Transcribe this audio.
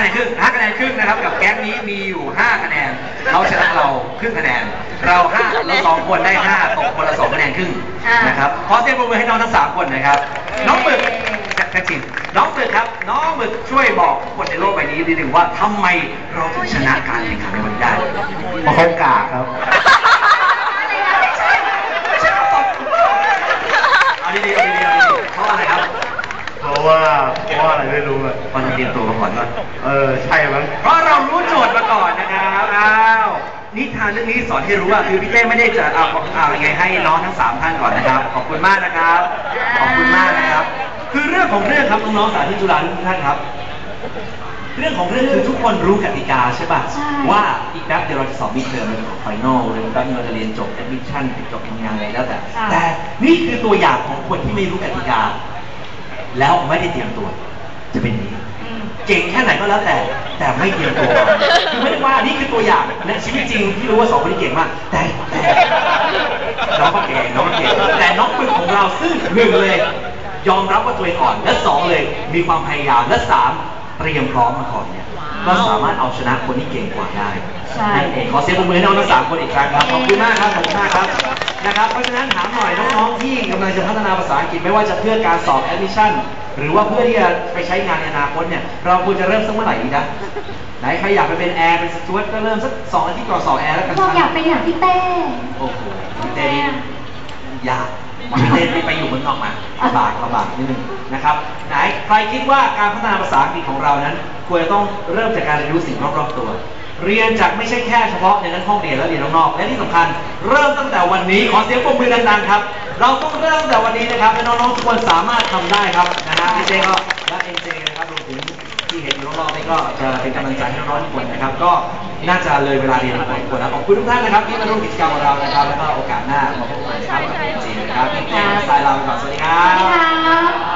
คะแนนครึ่งห้าคะแนนครึ่งนะครับ กับแก๊งนี้มีอยู่ห้าคะแนนเขาชนะเราครึ่งคะแนน เราห้าเราสองคนได้ห้าตกคนละสองคะแนนครึ่งนะครับขอเสียงปรบมือให้น้องทั้งสามคนนะครับ น้องหมึกแท็กซี่น้องหมึกครับ น้องหมึกช่วยบอกคนในโลกใบนี้นิดนึงว่าทำไมเราถึงชนะการแข่งขันในวันนี้ได้เพราะเขากากครับ ไม่ใช่ไม่ใช่คำตอบถูกต้องเอาดีๆเอาดีๆเอาดีๆเพราะอะไรครับ เพราะว่า เพราะว่าอะไรไม่รู้อะเพราะเราเตรียมตัวมาก่อนว่าเออใช่มั้งเพราะเรารู้โจทย์มาก่อนนะครับอ้าวนิทานเรื่องนี้สอนให้รู้ว่าคือพี่เต้ไม่ได้จะเอาเอายังไงให้น้องทั้งสามท่านก่อนนะครับ ขอบคุณมากนะครับ ขอบคุณมากนะครับ คือเรื่องของเรื่องครับน้องๆสาธิตจุฬาทุกท่านครับ เรื่องของเรื่องคือทุกคนรู้กติกาใช่ป่ะใช่ว่าอีกแป๊บเดียวเราจะสอบมิดเทอมเราจะสอบไฟนอลหรือแป๊บนึงเราจะเรียนจบแอดมิชชั่นจบทำงานอะไรแล้วแต่ค่ะแต่นี่คือตัวอย่างของคนที่ไม่รู้กติกา แล้วไม่ได้เตรียมตัว จะเป็นอย่างนี้อืมเก่งแค่ไหนก็แล้วแต่ แต่ไม่เตรียมตัวคือไม่ได้ว่านี่คือตัวอย่างในชีวิตจริงที่รู้ว่าสองคนนี้เก่งมาก แต่แต่น้องก็เก่งน้องก็เก่งแต่น้องเป็นของเราซึ่งหนึ่งเลย ยอมรับว่าตัวเองอ่อน และสองเลยมีความพยายามและสามเตรียมพร้อมมาก่อนเนี่ยก็สามารถเอาชนะคนที่เก่งกว่าได้ใช่นั่นเองขอเสียงปรบมือให้น้องทั้งสามคนอีกครั้งครับ ขอบคุณมากครับขอบคุณมากครับ นะครับ เพราะฉะนั้นถามหน่อยน้องๆที่กำลังจะพัฒนาภาษาอังกฤษไม่ว่าจะเพื่อการสอบ admission หรือว่าเพื่อที่จะไปใช้งานในอนาคตเนี่ยเราควรจะเริ่มสักเมื่อไหร่ดีนะไหนใครอยากไปเป็นแอร์เป็นสจวตก็เริ่มสักสองอาทิตย์ก่อนสอบแอร์แล้วกันบอกอยากเป็นอย่างพี่เต้โอ้โหพี่เต้นี่ยากพี่เต้นี่ไปอยู่เมืองนอกมาลำบากลำบากนิดนึงนะครับไหนใครคิดว่าการพัฒนาภาษาอังกฤษของเรานั้น ควรจะต้องเริ่มจากการเรียนรู้สิ่งรอบๆตัว เรียนจากไม่ใช่แค่เฉพาะในนั้นห้องเรียนแล้วเรียนข้างนอกและที่สำคัญ เริ่มตั้งแต่วันนี้ขอเสียงปรบมือดังๆครับ เราต้องเริ่มตั้งแต่วันนี้นะครับและน้องๆทุกคนสามารถทำได้ครับนะฮะพี่เต้ก็และเอ็นเจนะครับรวมถึงที่เห็นอยู่รอบๆนี่ก็จะเป็นกำลังใจให้น้องๆทุกคนนะครับ ก็น่าจะเลยเวลาเรียนพอสมควรแล้วขอบคุณทุกท่านนะครับที่มาร่วมกิจกรรมของเรานะครับ แล้วก็โอกาสหน้ามาพบกันนะครับกับเอ็นเจนะครับพี่เต้สายลาไปก่อนสวัสดีครัสวัสดีบครับ